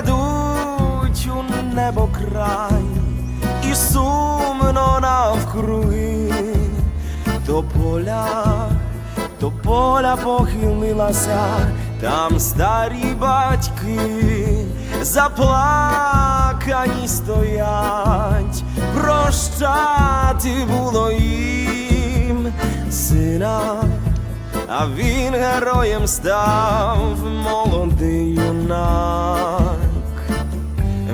ведуть у небо край, і сумно навкруги до поля, до поля похилилася, там старі батьки заплакані стоять, прощати було їм сина. А він героєм став молодий юнак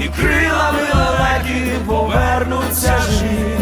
і крилами лелеки повернуться живі.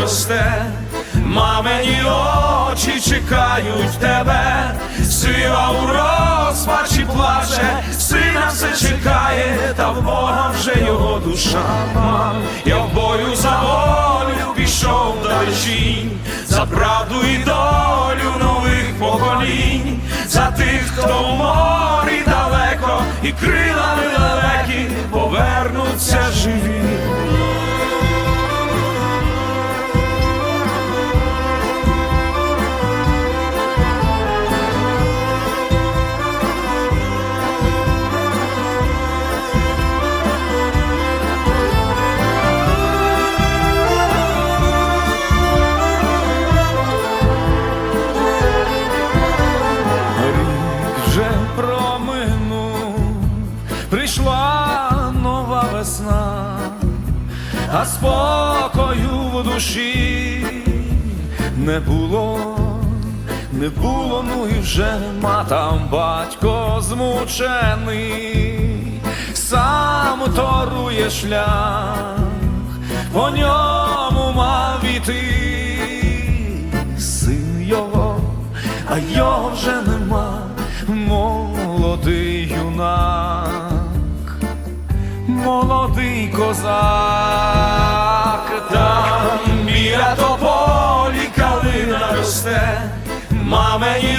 росте, мамині очі чекають тебе, сила у розпачі плаче, сина все чекає, та в Бога вже його душа. Мам. Я в бою за волю пішов далечінь, за правду і долю нових поколінь, за тих, хто в морі далеко, і крилами лелеки повернуться живі. Прийшла нова весна, а спокою в душі не було, не було, ну і вже матам батько змучений, сам торує шлях, по ньому мав іти. Син його, а його вже нема, молодий юнак, молодий козак, Там біля тополі калина росте, мамині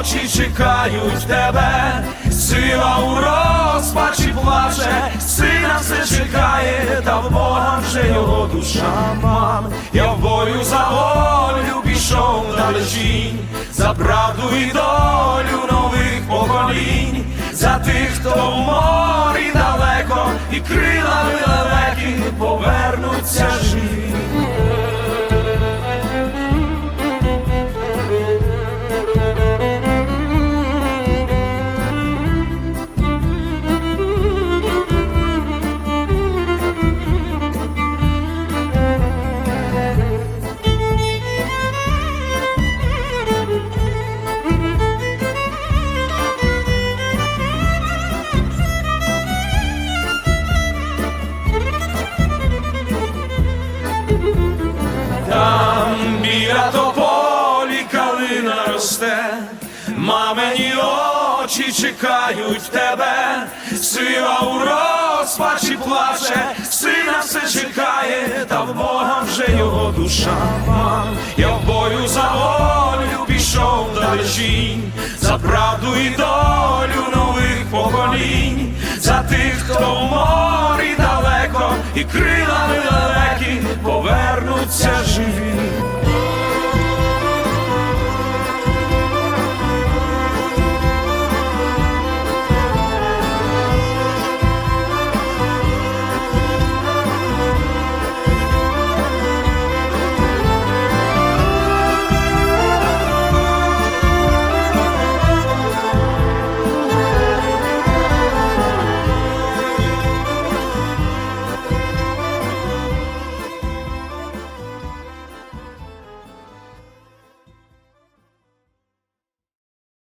очі чекають тебе, сила у розпачі плаче, сина все чекає, та в Бога вже його душа. Мам. Я в бою за волю пішов далечінь, за правду і долю за тих, хто в морі далеко, і крилами росте, мамині очі чекають тебе, сила у розпачі плаче, сина все чекає, та в Бога вже його душа. Я в бою за волю пішов далечінь, за правду і долю нових поколінь, за тих, хто в морі далеко, і крилами далекі